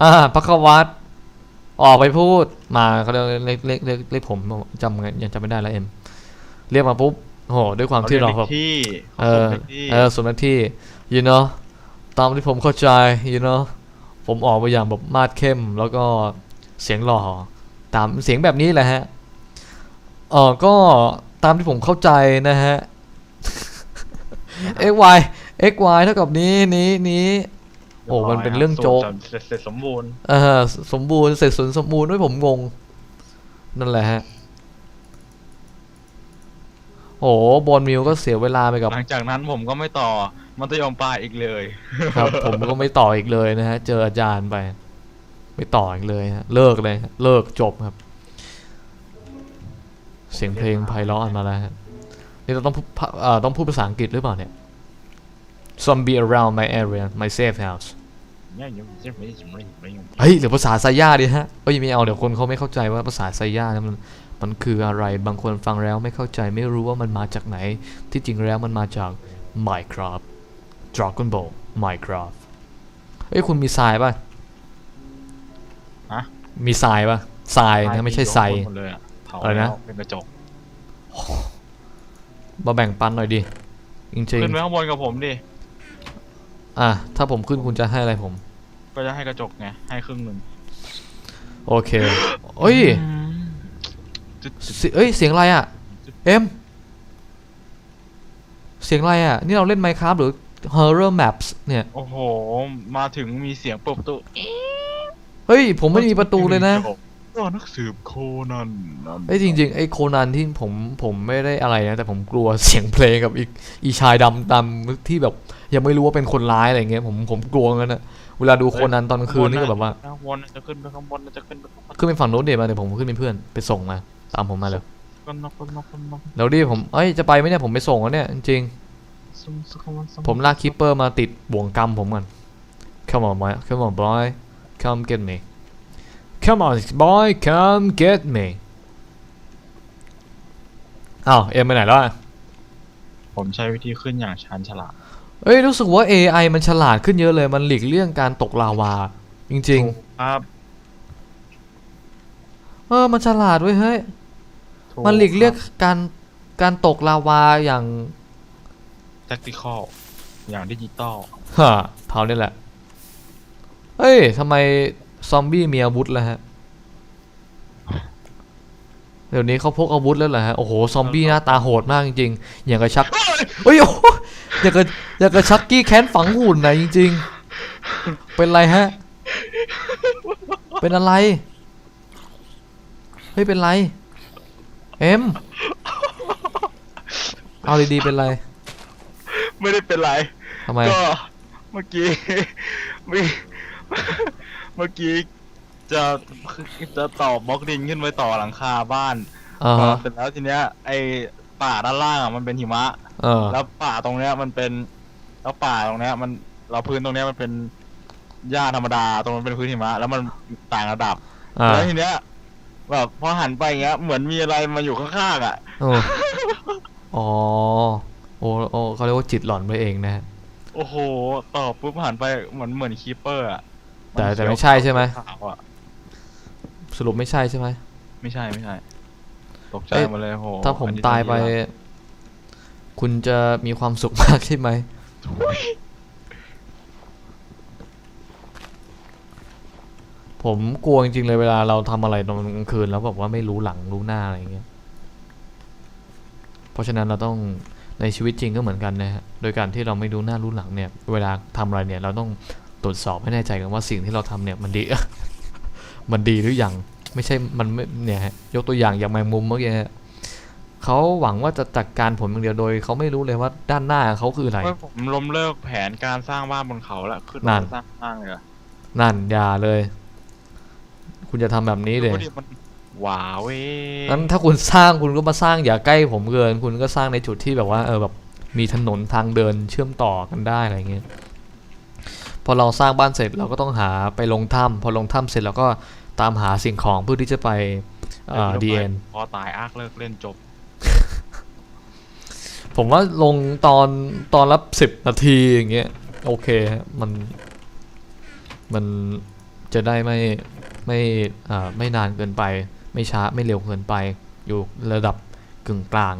อ่าพระควัตออกไปพูดมาเขาเรียกเรียกเรียกเรียกเรียกผมจำไงยังจำไม่ได้แล้วเอ็มเรียกมาปุ๊บโอ้โหด้วยความที่เราแบบที่เออขาที่เออสมหน้าที่ you know ตามที่ผมเข้าใจ you know ผมออกมาอย่างแบบมาดเข้ม แล้วก็เสียงหล่อตามเสียงแบบนี้แหละฮะเออก็ตามที่ผมเข้าใจนะฮะ x y x y เท่ากับนี้นี้นี้ โอ้มันเป็นเรื่องโจ๊กเสร็จเสร็จสมบูรณ์เออสมบูรณ์เสร็จสมสมบูรณ์ด้วยผมงง นั่นแหละฮะ โอ้บอลมิวก็เสียเวลาไปกับ หลังจากนั้นผมก็ไม่ต่อมัธยมปลายอีกเลย ครับ ผมก็ไม่ต่ออีกเลยนะฮะ เจออาจารย์ไป ไม่ต่ออีกเลยฮะ เลิกเลยฮะเลิกจบครับ เสียงเพลงไพเราะมาแล้วฮะนี่เราต้องพูดเอ่อต้องพูดภาษาอังกฤษหรือเปล่าเนี่ย Zombie around my area my safe house เฮ้ยหรือภาษาไซย่าดิฮะเอ้ยไม่เอาเดี๋ยวคนเขาไม่เข้าใจว่าภาษาไซย่าเนี่ยมันมันคืออะไรบางคนฟังแล้วไม่เข้าใจไม่รู้ว่ามันมาจากไหน ที่จริงแล้วมันมาจาก Minecraft Dragon Ball Minecraft เอ้ยคุณมีทรายป่ะฮะมีทรายป่ะทรายนะไม่ใช่ไซหมดเลยอะเผาอะไรนะแล้วเป็นกระจกมาแบ่งปันหน่อยดิจริงขึ้นไปข้างบนกับผมดิๆ อะถ้าผมขึ้นคุณจะให้อะไรผม ก็จะให้กระจกไง ให้ครึ่งหนึ่งโอเคเอ้ยจุดเสียเอ้ย เสียงอะไรอะ เอ็ม เสียงอะไรอะ นี่เราเล่น Minecraft หรือ Horror Maps เนี่ย โอ้โห มาถึงมีเสียงเปิดประตู เฮ้ย ผมไม่มีประตูเลยนะ ก็นักสืบโคนันนั่นเอ้ยจริง ๆ ไอ้โคนันที่ผมผมไม่ได้อะไรนะ แต่ผมกลัวเสียงเพลงกับอีกอีชายดำดำที่แบบ ยังไม่รู้ว่าเป็นคนร้ายอะไรเงี้ยผมผมกลัวงั้นนะเวลาดูโคนันตอนกลางคืนนี่ก็แบบว่าข้างบนจะขึ้นไปข้างบนจะขึ้นไปข้างบนขึ้นไปฝั่งโน้นเดี๋ยวมาเดี๋ยวผมขึ้นเป็นเพื่อนไปส่งมา ตามผมมาเลยก็นกก็นกก็นกแล้วดิผมเอ้ยจะไปไหมเนี่ยผมไปส่งแล้วเนี่ยจริงซุ่มซุ่มซุ่ๆผมลากคิปเปอร์มาติดบ่วงกรรมผมก่อน come on boy come on boy come get me come on boy come get me อ้าวเอ็มไปไหนแล้วอะผมใช้วิธีขึ้นอย่างชาญฉลาด เอ้ยรู้สึกว่า AI มันฉลาดขึ้นเยอะเลย มันหลีกเลี่ยงการตกลาวา จริงครับ ๆ เออมันฉลาดเว้ยเฮ้ย ถูมันหลีกเลี่ยงการการตกลาวาอย่างแท็กติคอลอย่างดิจิตอล ฮะเท่านี้แหละเฮ้ยทำไม ซอมบี้มีอาวุธแล้วฮะ เดี๋ยวนี้เขาพกอาวุธแล้วเหรอฮะ โอ้โห ซอมบี้หน้าตาโหดมากจริงๆ อย่างกับชักเฮ้ยโอ้โหอย่างกับอย่างกับชักกี้แค้นฝังหุ่นนะจริง ๆ เป็นไรฮะ เป็นอะไร เฮ้ย เป็นไร เอ็ม เอาดีๆ เป็นไร ไม่ได้เป็นไร ทำไม ก็ เมื่อกี้เมื่อ เมื่อกี้จะจะต่อบล็อกดินขึ้นไปต่อหลังคาบ้านอ่าฮะเสร็จแล้วทีเนี้ย ไอป่าด้านล่างอะมันเป็นหิมะเออแล้วป่าตรงเนี้ยมันเป็น แล้วป่าตรงเนี้ย มันเราพื้นตรงเนี้ยมันเป็นหญ้าธรรมดาตรงนั้นเป็นพื้นหิมะ แล้วมันต่างระดับ อ่าแล้วทีเนี้ยแบบพอหันไปอย่างเงี้ย เหมือนมีอะไรมาอยู่ข้างๆอะ โอ้อ๋อโอ้โอ้เขาเรียกว่าจิตหลอนไปเองนะฮะ โอ้โห ต่อปุ๊บหันไปเหมือนเหมือนคีเปอร์อะ แต่แต่ไม่ใช่ใช่ไหม ขาวๆอะสรุปไม่ใช่ใช่ไหม ไม่ใช่ไม่ใช่ ตกใจเอ้ย หมดเลยโหถ้าผมอันนี้ตายไป ดีละคุณจะมีความสุขมากใช่ไหม ผมกลัวจริงๆเลยเวลาเราทำอะไรตอนกลางคืนแล้วแบบว่าไม่รู้หลังรู้หน้าอะไรอย่างเงี้ย เพราะฉะนั้นเราต้องในชีวิตจริงก็เหมือนกันนะฮะ โดยการที่เราไม่รู้หน้ารู้หลังเนี่ย เวลาทำอะไรเนี่ยเราต้อง ตรวจสอบให้แน่ใจกันว่าสิ่งที่เราทำเนี่ยมันดี มันดีหรือยังไม่ใช่มันไม่เนี่ยฮะยกตัวอย่างอย่างแมงมุมเมื่อกี้ฮะเขาหวังว่าจะจัดการผมอย่างเดียวโดยเขาไม่รู้เลยว่าด้านหน้าเขาคืออะไรเฮ้ยผมล้มเลิกแผนการสร้างบ้านบนเขาแล้วขึ้นนั่มานสร้างบ้านเลยอะนั่นอย่าเลย คุณจะทำแบบนี้เลยดูดิมันหว้าเว้ยงั้นถ้าคุณสร้างคุณก็มาสร้างอย่าใกล้ผมเกิน คุณก็สร้างในจุดที่แบบว่า เออแบบมีถนนทางเดินเชื่อมต่อกันได้อะไรเงี้ย พอเราสร้างบ้านเสร็จเราก็ต้องหาไปลงถ้ำพอลงถ้ำเสร็จเราก็ตามหาสิ่งของเพื่อที่จะไปเอ่อดีเอ็นพอตายอาร์คเลิกเล่นจบ ผมว่าลงตอนตอนละสิบนาทีอย่างเงี้ยโอเคฮะมันมันจะได้ไม่ไม่อ่าไม่นานเกินไป ไม่ช้าไม่เร็วเกินไป อยู่ระดับกึ่งกลาง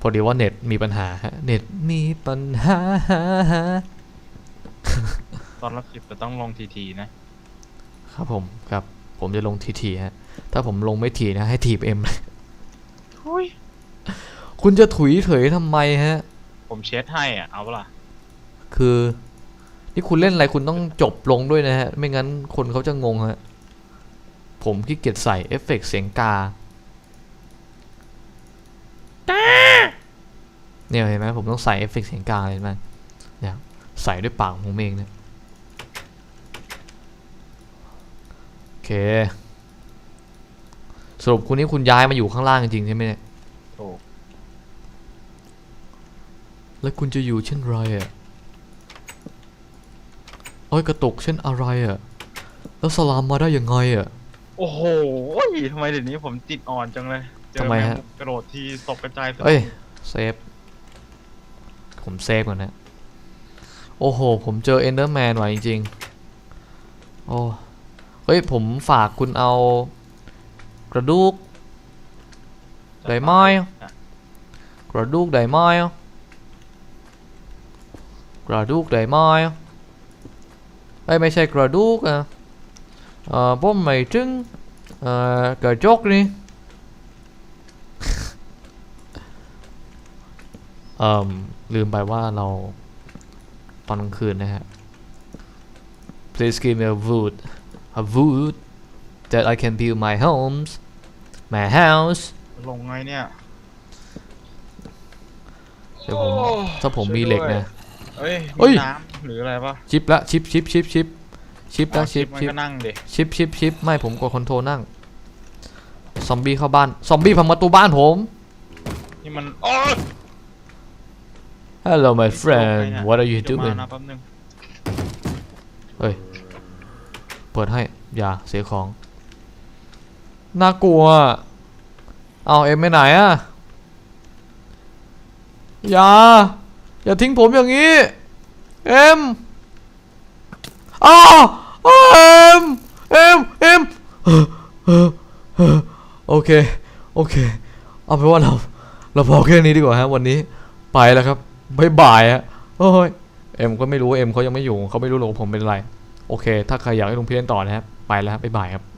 พอดีว่าเน็ตมีปัญหาฮะเน็ตมีปัญหาต อนรับสิบจะต้องลงทีทีนะ ครับผมครับ ผมจะลงทีทีฮะ ถ้าผมลงไม่ทีนะให้ทีบเอ็มทุยคุณจะถุยเถยทำไมฮะ ผมเช็ดให้อะ เอาเปะล่าคือนี่คุณเล่นอะไรคุณต้องจบลงด้วยนะฮะ ไม่งั้นคนเขาจะงงฮะ ผมขี้เกียจใส่เอฟเฟกต์เสียงกาเนี่ยเห็นไหมผมต้องใส่เอฟเฟกต์เสียงกาเลยเห็นไหมเนี่ยใส่ด้วยปากของผมเองเนี่ยโอ เค สรุปคุณนี่คุณย้ายมาอยู่ข้างล่างจริงๆใช่ไหมเนี่ยถูกแล้วคุณจะอยู่เช่นไรอะโอ้ยกระตุกเช่นอะไรอะ แล้วสลามมาได้ยังไงอะ โอ้โหทำไมเดี๋ยวนี้ผมติดอ่อนจังเลยเจอทำไมแมงฮะมุมกระโดดทีตกกระจายเอ้ยเซฟ ผมเซฟก่อนนะ โอ้โห ผมเจอเอนเดอร์แมนว่ะจริงๆ โอ้ เฮ้ย ผมฝากคุณเอา กระดูกได้ไหมกระดูกได้ไหมกระดูกได้ไหมเอ้ยไม่ใช่กระดูกอะเอ่อผมไม่ถึงเอ่อกระจกนี่เอ่มลืมไปว่าเราตอนกลางคืนนะฮะ Please give me a wood a wood that I can build my homes my house ลงไงเนี่ย เดี๋ยวผมถ้าผมมีเหล็กนะเอ้ยเฮ้ย มีน้ำหรืออะไรปะชิปละชิปชิปชิปชิปชิปอ๋อละชิปมันชิปก็นั่งดิชิปชิปชิปไม่ผมกดคอนโทรลนั่ง ซอมบี้เข้าบ้าน ซอมบี้พังประตูบ้านผม นี่มันโอ้ย Hello my ลงไง friend เนี่ย what are you เดี๋ยวมา doing นะแป๊บนึงเฮ้ย เปิดให้ อย่าเสียของ น่ากลัว เอาเอ็มไปไหนอะอย่า อย่าทิ้งผมอย่างนี้ เอ็มอ้าวอ้าวเอ็มเอ็มเอ็มโอเค โอเค เอาเป็นว่าเรา เราพอแค่นี้ดีกว่าฮะวันนี้ ไปแล้วครับบายบายฮะโอ้ย เอ็มก็ไม่รู้ เอ็มเขายังไม่อยู่ เขาไม่รู้หรอกผมเป็นอะไร โอเค ถ้าใครอยากให้ลุงพี่เล่นต่อนะครับ ไปแล้วครับบ๊ายบายครับ